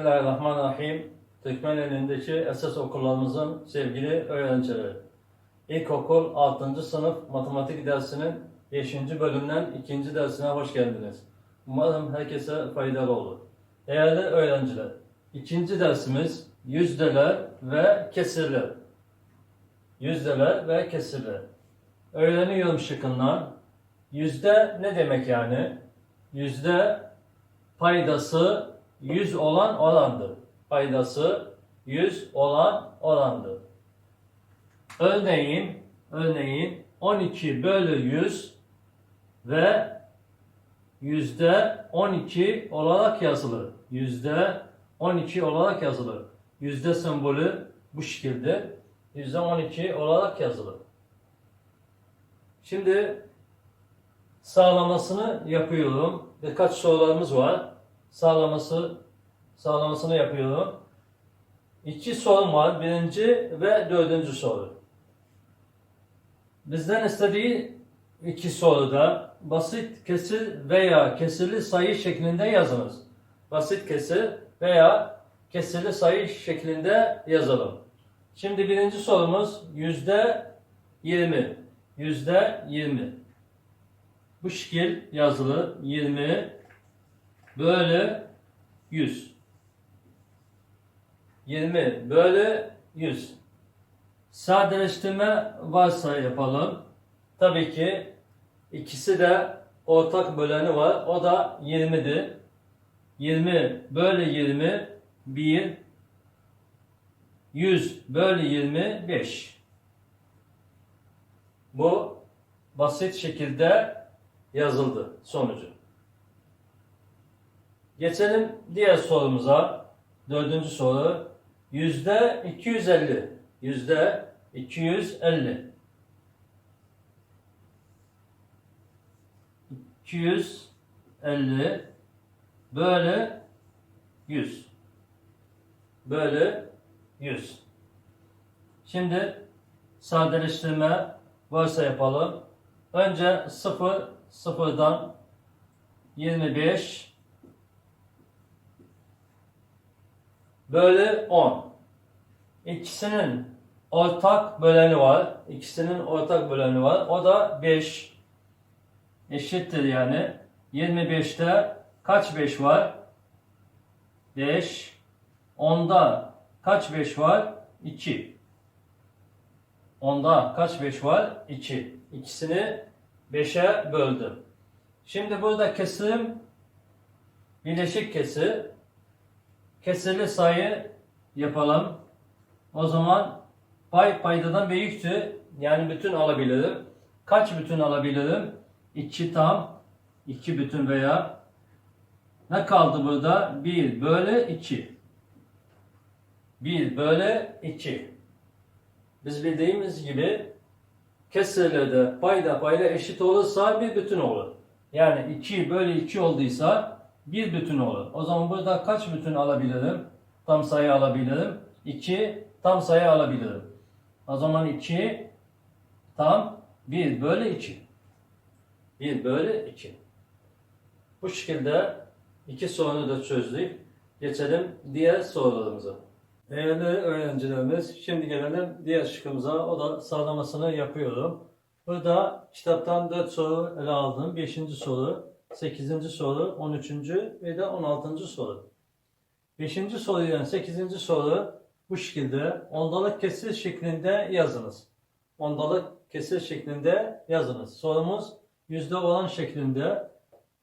Bismillahirrahmanirrahim. Türkmeneli'ndeki esas okullarımızın sevgili öğrencileri. İlkokul 6. sınıf matematik dersinin 5. bölümden 2. dersine hoş geldiniz. Umarım herkese faydalı olur. Değerli öğrenciler, ikinci dersimiz yüzdeler ve kesirler. Yüzdeler ve kesirler. Öğreniyorum şıkkından. Yüzde ne demek yani? Yüzde paydası 100 olan orandır. Paydası 100 olan orandır. Örneğin, örneğin 12 bölü 100 ve yüzde 12 olarak yazılır. Yüzde 12 olarak yazılır. Yüzde sembolü bu şekilde yüzde 12 olarak yazılır. Şimdi sağlamasını yapıyorum. Birkaç sorularımız var. Sağlaması sağlamasını yapıyorum. İki sorum var. Birinci ve dördüncü soru. Bizden istediği iki soruda basit kesir veya kesirli sayı şeklinde yazınız. Basit kesir veya kesirli sayı şeklinde yazalım. Şimdi birinci sorumuz yüzde yirmi. Yüzde yirmi. Bu şekil yazılı 20 bölü 100. 20 bölü 100. Sadeleştirme varsa yapalım. Tabii ki ikisi de ortak böleni var. O da 20'dir. 20 bölü 20 1 100 bölü 20 5. Bu basit şekilde yazıldı sonucu. Geçelim diğer sorumuza. Dördüncü soru. Yüzde 250. Yüzde 250. 250 bölü 100. Bölü 100. Şimdi sadeleştirme varsa yapalım. Önce 0 sıfırdan 25 bölü 10. İkisinin ortak böleni var. İkisinin ortak böleni var. O da 5 eşittir yani. 25'te kaç 5 var? 5. 10'da kaç 5 var? 2. 10'da kaç 5 var? 2. İkisini 5'e böldüm. Şimdi burada kesim bileşik kesir. Kesirli sayı yapalım. O zaman pay paydadan büyüktü. Yani bütün alabilirim. Kaç bütün alabilirim? 2 tam 2 bütün veya ne kaldı burada? 1 bölü 2. 1 bölü 2. Biz bildiğimiz gibi kesirlerde payda payda eşit olursa bir bütün olur. Yani 2 bölü 2 olduysa bir bütün olur. O zaman burada kaç bütün alabilirim? Tam sayı alabilirim. 2 tam sayı alabilirim. O zaman 2 tam 1 bölü 2. 1 bölü 2. Bu şekilde iki sorunu da çözdük. Geçelim diğer sorularımıza. Değerli öğrencilerimiz, şimdi gelelim diğer şıkkımıza. O da sağlamasını yapıyorum. Burada kitaptan 4 soru ele aldım. 5. soru, 8. soru, 13. ve de 16. soru. 5. soru ile 8. soru bu şekilde ondalık kesir şeklinde yazınız. Ondalık kesir şeklinde yazınız. Sorumuz yüzde olan şeklinde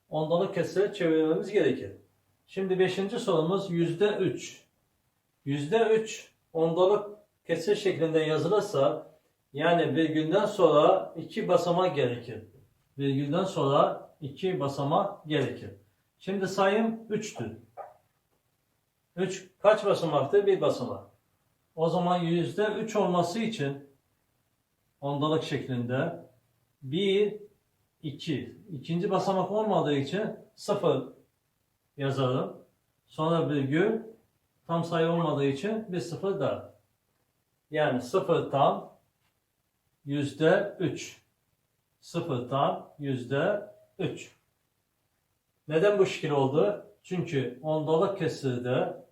ondalık kesir çevirmemiz gerekir. Şimdi 5. sorumuz yüzde 3. Yüzde 3 ondalık kesir şeklinde yazılırsa yani virgülden sonra iki basamak gerekir. Virgülden sonra iki basamak gerekir. Şimdi sayım 3'tür. 3 kaç basamaktır? Bir basamak. O zaman yüzde 3 olması için ondalık şeklinde 1, 2. İkinci basamak olmadığı için 0 yazarım. Sonra virgül tam sayı olmadığı için bir sıfır daha. Yani sıfır tam yüzde üç. Sıfır tam yüzde üç. Neden bu şekil oldu? Çünkü ondalık kesirde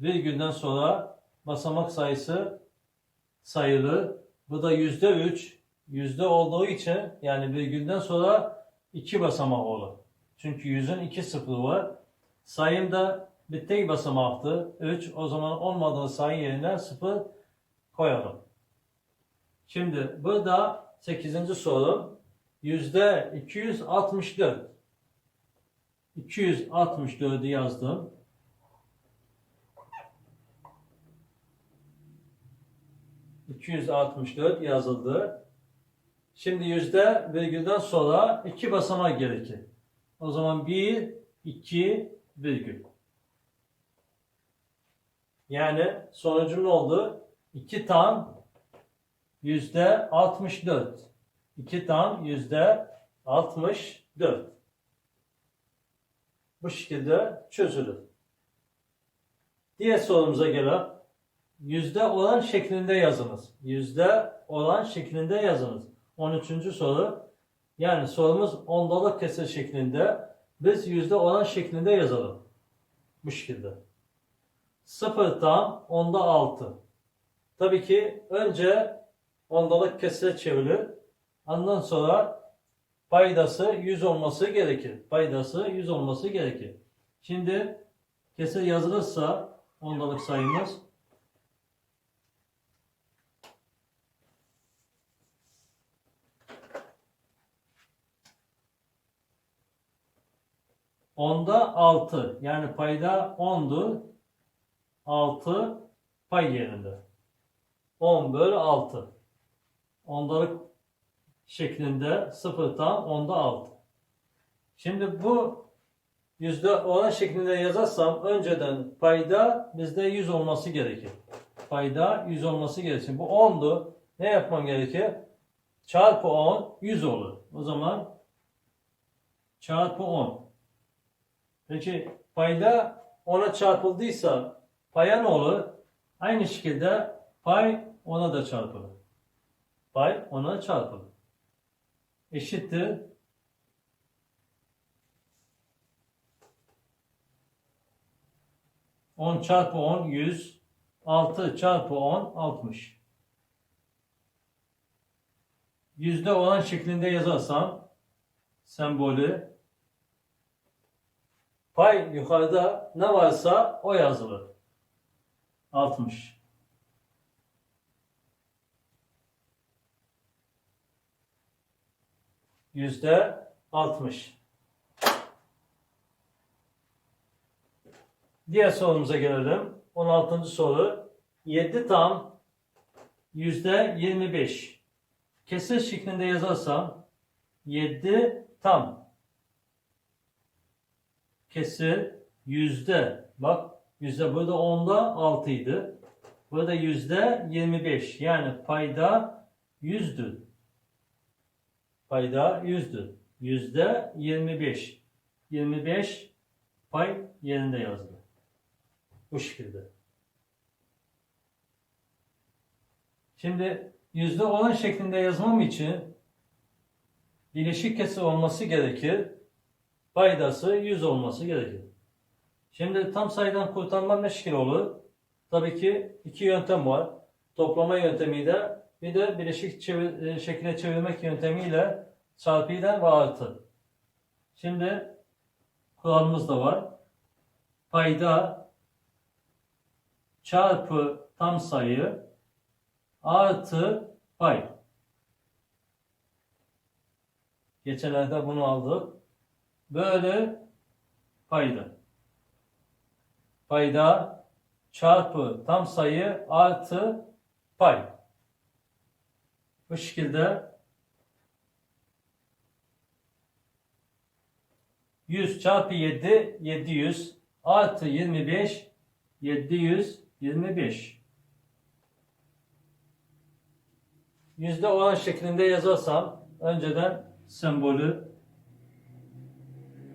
virgülden sonra basamak sayısı sayılır. Bu da yüzde üç. Yüzde olduğu için yani virgülden sonra iki basamak olur. Çünkü yüzün iki sıfırı var. Sayım da bir tek basamaktı. 3. O zaman olmadığı sayı yerine 0 koyalım. Şimdi burada 8. soru yüzde 264. 264'ü yazdım. ...264 yazıldı. Şimdi yüzde virgülden sonra iki basamak gerekir. O zaman 1, 2, virgül. Yani sonucum ne oldu? 2 tam yüzde 64. 2 tam yüzde 64. Bu şekilde çözülür. Diğer sorumuza gelelim. Yüzde olan şeklinde yazınız. Yüzde olan şeklinde yazınız. 13. soru. Yani sorumuz ondalık kesir şeklinde. Biz yüzde olan şeklinde yazalım. Bu şekilde. 0 tam onda 6. Tabii ki önce ondalık kesire çevrilir. Ondan sonra paydası 100 olması gerekir. Paydası 100 olması gerekir. Şimdi kesir yazılırsa ondalık sayımız onda 6 yani payda 10'du 6 pay yerinde. 10 bölü 6. Ondalık şeklinde 0 tam onda 6. Şimdi bu yüzde olan şeklinde yazarsam önceden payda bizde 100 olması gerekir. Payda 100 olması gerekir. Bu 10'du. Ne yapmam gerekir? Çarpı 10 100 olur. O zaman çarpı 10. Peki payda 10'a çarpıldıysa paya ne olur? Aynı şekilde pay 10'a da çarpılır. Pay 10'a çarpılır. Eşittir. On çarpı 10 100. 6 çarpı 10 60. Yüzde olan şeklinde yazarsam sembolü pay yukarıda ne varsa o yazılır. 60. Yüzde 60. Diğer sorumuza gelelim. 16. soru. 7 tam yüzde 25. Kesir şeklinde yazarsam 7 tam kesir yüzde bak yüzde burada onda 6 idi. Burada yüzde 25 yani payda yüzdür. Payda yüzdür. Yüzde 25. 25 pay yerinde yazdı. Bu şekilde. Şimdi yüzde olan şeklinde yazmam için bileşik kesir olması gerekir. Paydası 100 olması gerekir. Şimdi tam sayıdan kurtarma ne şekil olur? Tabii ki iki yöntem var. Toplama yöntemiyle bir de bileşik çevir, e, şekline çevirmek yöntemiyle çarpıyla ve artı. Şimdi kuralımız da var. Payda çarpı tam sayı artı pay. Geçenlerde bunu aldık. Böyle payda. Payda çarpı tam sayı artı pay. Bu şekilde 100 çarpı 7 700 artı 25 725 yüzde olan şeklinde yazarsam önceden sembolü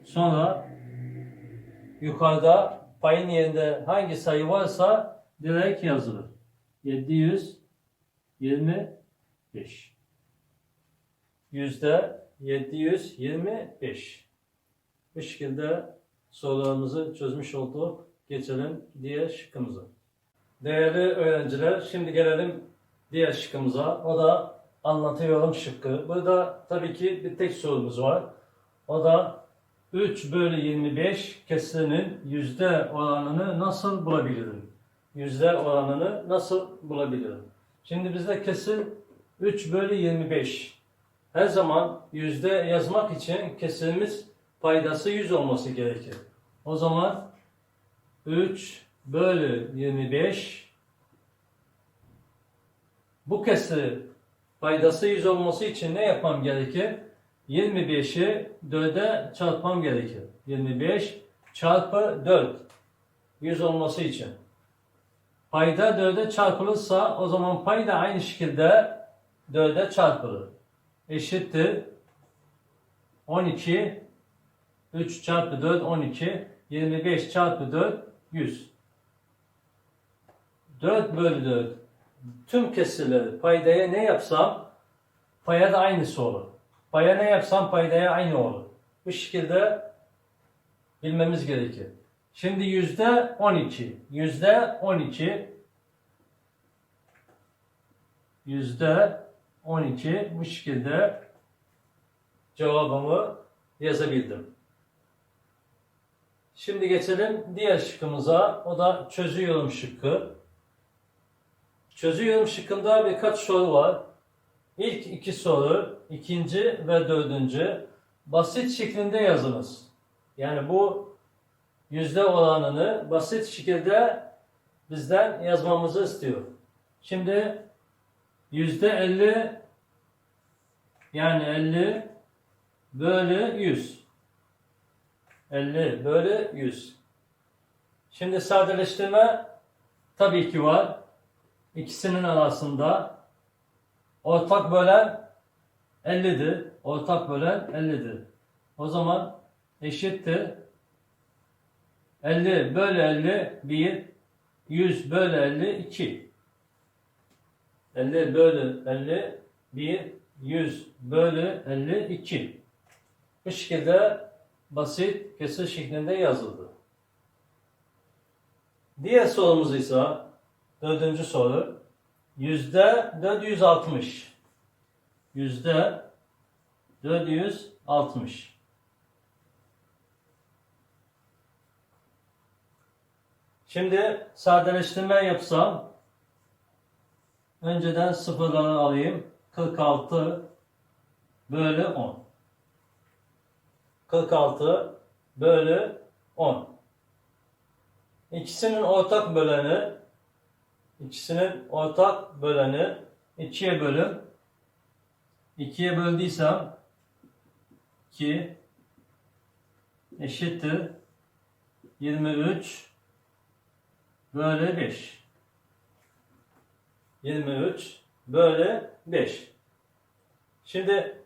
sonra yukarıda payın yerinde hangi sayı varsa direkt yazılır. 725 yüzde 725 bu şekilde sorularımızı çözmüş olduk. geçelim diğer şıkkımıza. Değerli öğrenciler, şimdi gelelim diğer şıkkımıza. O da anlatıyorum şıkkı. Burada tabii ki bir tek sorumuz var. O da 3 bölü 25 kesirinin yüzde oranını nasıl bulabilirim? Yüzde oranını nasıl bulabilirim? Şimdi bizde kesir 3 bölü 25. Her zaman yüzde yazmak için kesirimiz paydası 100 olması gerekir. O zaman 3 bölü 25 bu kesri paydası 100 olması için ne yapmam gerekir? 25'i 4'e çarpmam gerekir. 25 çarpı 4 100 olması için. Payda 4'e çarpılırsa o zaman pay da aynı şekilde 4'e çarpılır. Eşittir 12 3 çarpı 4 12 25 çarpı 4 100 4 bölü 4 tüm kesirleri paydaya ne yapsam paya da aynısı olur. Paya ne yapsam paydaya aynı olur. Bu şekilde bilmemiz gerekir. Şimdi yüzde 12. Yüzde 12 yüzde 12 bu şekilde cevabımı yazabildim. Şimdi geçelim diğer şıkkımıza. O da çözüyorum şıkkı. Çözüyorum şıkkında birkaç soru var. İlk iki soru, ikinci ve dördüncü basit şeklinde yazınız. Yani bu yüzde oranını basit şekilde bizden yazmamızı istiyor. Şimdi yüzde elli yani 50 bölü 100. 50 bölü 100. Şimdi sadeleştirme tabii ki var. İkisinin arasında ortak bölen 50'dir. Ortak bölen 50'dir. O zaman eşittir. 50 bölü 50 1, 100 bölü 50 2. 50 bölü 50 1, 100 bölü 50 2. Bu şekilde basit kesir şeklinde yazıldı. Diğer sorumuz ise dördüncü soru. Yüzde 460. Yüzde 460. Şimdi sadeleştirme yapsam önceden sıfırları alayım. 46 bölü 10. 46 bölü 10. İkisinin ortak böleni ikisinin ortak böleni 2'ye bölüm 2'ye böldüysem 2 eşittir 23 bölü 5. 23 bölü 5. Şimdi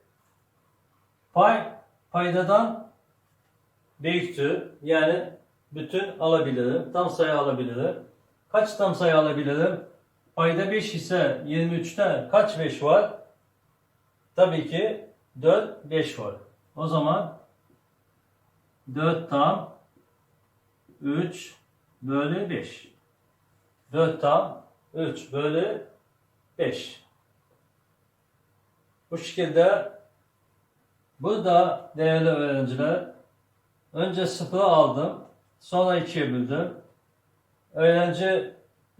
pay paydadan büyüktür. Yani bütün alabilirim. Tam sayı alabilirim. Kaç tam sayı alabilirim? Payda 5 ise 23'te kaç 5 var? Tabii ki 4 5 var. O zaman 4 tam 3 bölü 5. 4 tam 3 bölü 5. Bu şekilde burada değerli öğrenciler önce sıfırı aldım. Sonra 2'ye böldüm. Öğrenci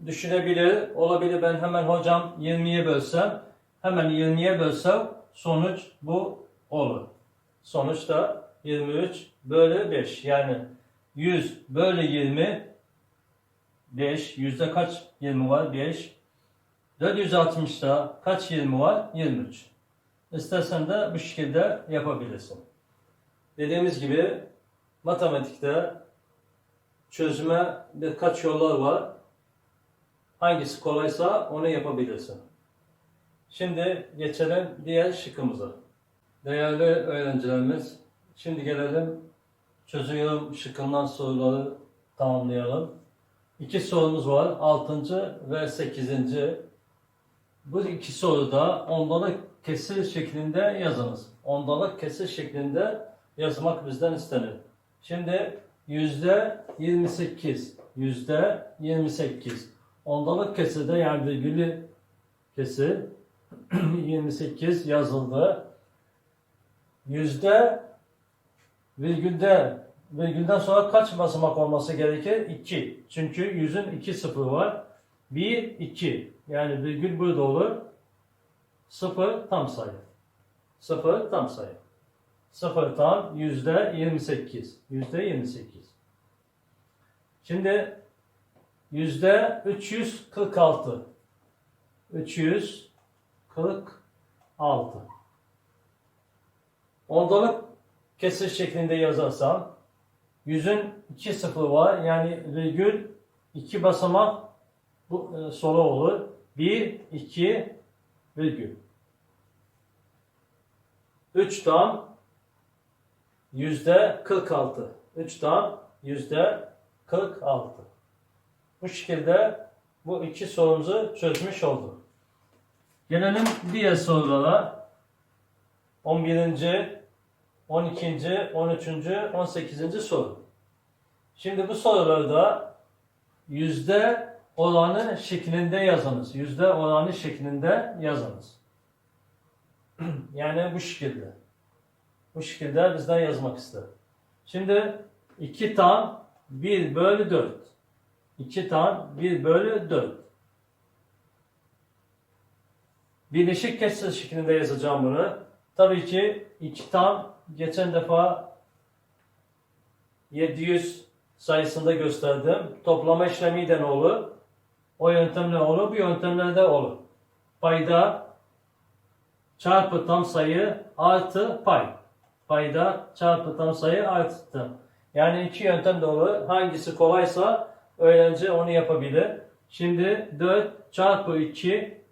düşünebilir, olabilir ben hemen hocam 20'ye bölsem, hemen 20'ye bölsem sonuç bu olur. Sonuçta 23 bölü 5 yani 100 bölü 20 5 yüzde kaç 20 var 5 460'da kaç 20 var 23 İstersen de bu şekilde yapabilirsin. Dediğimiz gibi matematikte çözüme birkaç yollar var. Hangisi kolaysa onu yapabilirsin. Şimdi geçelim diğer şıkkımıza. Değerli öğrencilerimiz, şimdi gelelim çözüyorum şıkkından soruları tamamlayalım. İki sorumuz var. 6. ve 8. Bu iki soruda ondalık kesir şeklinde yazınız. Ondalık kesir şeklinde yazmak bizden istenir. Şimdi yüzde 28 yüzde 28. Ondalık kesirde yani virgülü kesir 28 yazıldı. Yüzde virgülde virgülden sonra kaç basamak olması gerekir? 2. Çünkü yüzün 2 sıfırı var. 1, 2. Yani virgül burada olur. 0 tam sayı. 0 tam sayı. 0 tam yüzde 28. Yüzde 28. Şimdi yüzde 346. 346. Ondalık kesir şeklinde yazarsam yüzün iki sıfırı var. Yani virgül iki basamak bu e, soru olur. 1, 2, virgül. 3 tam yüzde 46. 3 tam yüzde 46. Bu şekilde bu iki sorumuzu çözmüş olduk. Gelelim diğer sorulara. 11. 12. 13. 18. soru. Şimdi bu sorularda yüzde oranı şeklinde yazınız. Yüzde oranı şeklinde yazınız. yani bu şekilde. Bu şekilde bizden yazmak ister. Şimdi 2 tam 1 bölü 4. 2 tam 1 bölü 4. Birleşik kesir şeklinde yazacağım bunu. Tabii ki 2 tam geçen defa 700 sayısında gösterdim. Toplama işlemi de ne olur? O yöntemle olur, bu yöntemle de olur. Payda çarpı tam sayı artı pay. Payda çarpı tam sayı artı. Yani iki yöntem de olur. Hangisi kolaysa öğrenci onu yapabilir. Şimdi 4 çarpı 2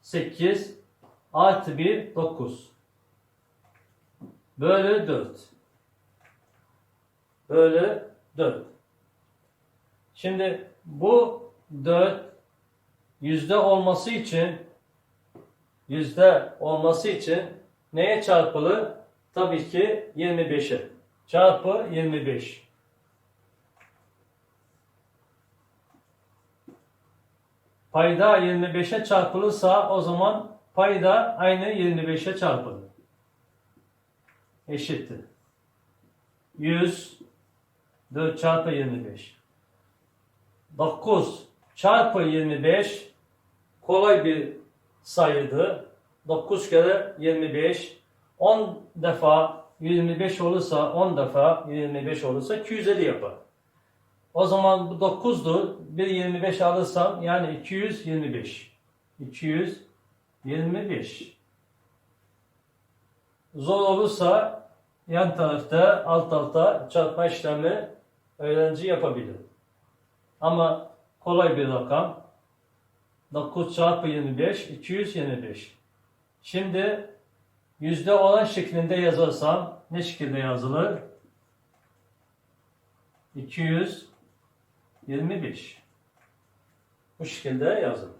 8 artı 1 9 bölü 4 bölü 4 şimdi bu 4 yüzde olması için yüzde olması için neye çarpılır? Tabii ki 25'e. Çarpı 25. Payda 25'e çarpılırsa o zaman payda aynı 25'e çarpılır. Eşittir. 100 4 çarpı 25. 9 çarpı 25 kolay bir sayıdır. 9 kere 25 10 defa 25 olursa 10 defa 25 olursa 250 yapar. O zaman bu 9'dur. Bir 25 alırsam yani 225. 225. Zor olursa yan tarafta alt alta çarpma işlemi öğrenci yapabilir. Ama kolay bir rakam. 9 çarpı 25 225. Şimdi yüzde olan şeklinde yazarsam ne şekilde yazılır? 225. Bu şekilde yazılır.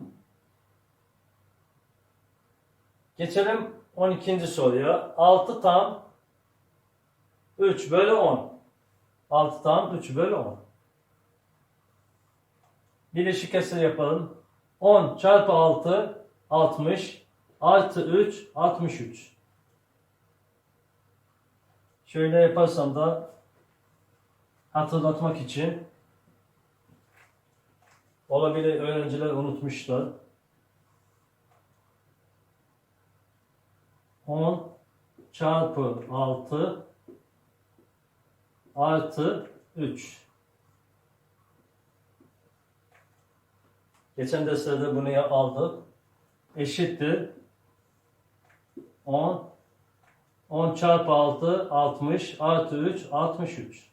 Geçelim 12. soruya. 6 tam 3 bölü 10. 6 tam 3 bölü 10. Birleşik kesir yapalım. 10 çarpı 6 60 artı 3 63. Şöyle yaparsam da hatırlatmak için olabilir öğrenciler unutmuşlar. 10 çarpı 6 artı 3. Geçen derslerde bunu aldık. Eşittir. 10 10 çarpı 6 60 artı 3 63.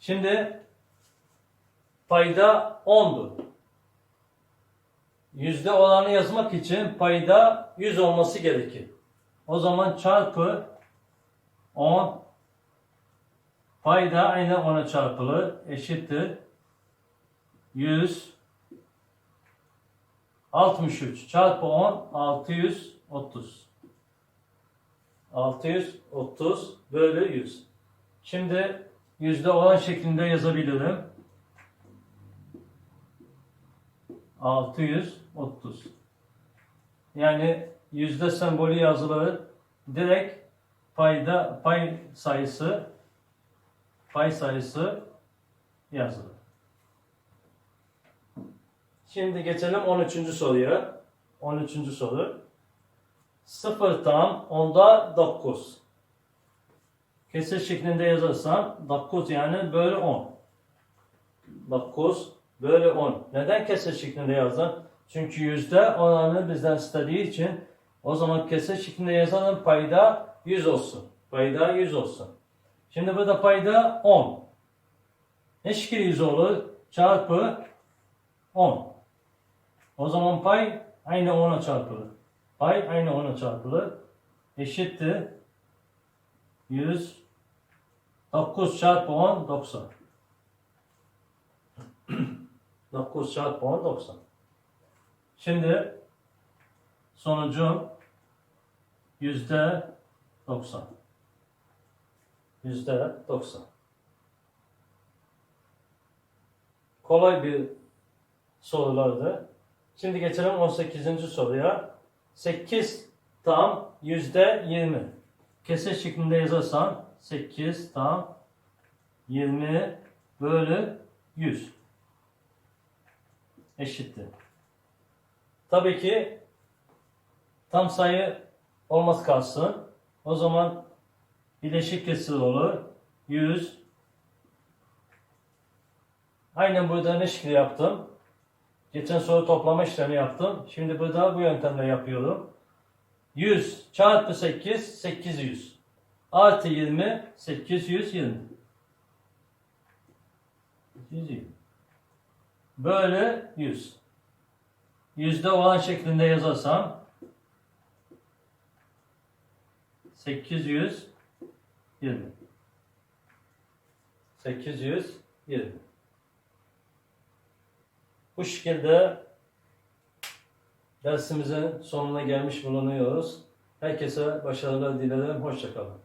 Şimdi payda 10'dur. Yüzde olanı yazmak için payda 100 olması gerekir. O zaman çarpı 10 pay da aynen 10'a çarpılır. Eşittir 100 63 çarpı 10 630 630 bölü 100. Şimdi yüzde olan şeklinde yazabilirim. 630 yani yüzde sembolü yazıları direkt payda pay sayısı pay sayısı yazılır. Şimdi geçelim 13. soruya. 13. soru. 0 tam onda 9. Kesir şeklinde yazarsam 9 yani bölü 10. 9 bölü 10. Neden kesir şeklinde yazdım? Çünkü yüzde oranı bizden istediği için o zaman kesir şeklinde yazalım payda 100 olsun. Payda 100 olsun. Şimdi burada payda 10. Ne şekilde 100 olur? Çarpı 10. O zaman pay aynı 10'a çarpılır. Pay aynı 10'a çarpılır. Eşittir. 100 9 çarpı 10 90. 9 çarpı 10 90. Şimdi sonucum yüzde 90. Yüzde 90. Kolay bir sorulardı. Şimdi geçelim 18. soruya. 8 tam yüzde 20. Kesir şeklinde yazarsan 8 tam 20 bölü 100 eşittir. Tabii ki tam sayı olmaz kalsın. O zaman bileşik kesir olur. 100 Aynen burada ne şekilde yaptım? Geçen soru toplama işlemi yaptım. Şimdi burada bu yöntemle yapıyorum. 100 çarpı 8 800 artı 20 820 820 Böyle 100 yüzde olan şeklinde yazarsam 820 820 Bu şekilde dersimizin sonuna gelmiş bulunuyoruz. Herkese başarılar dilerim. Hoşçakalın.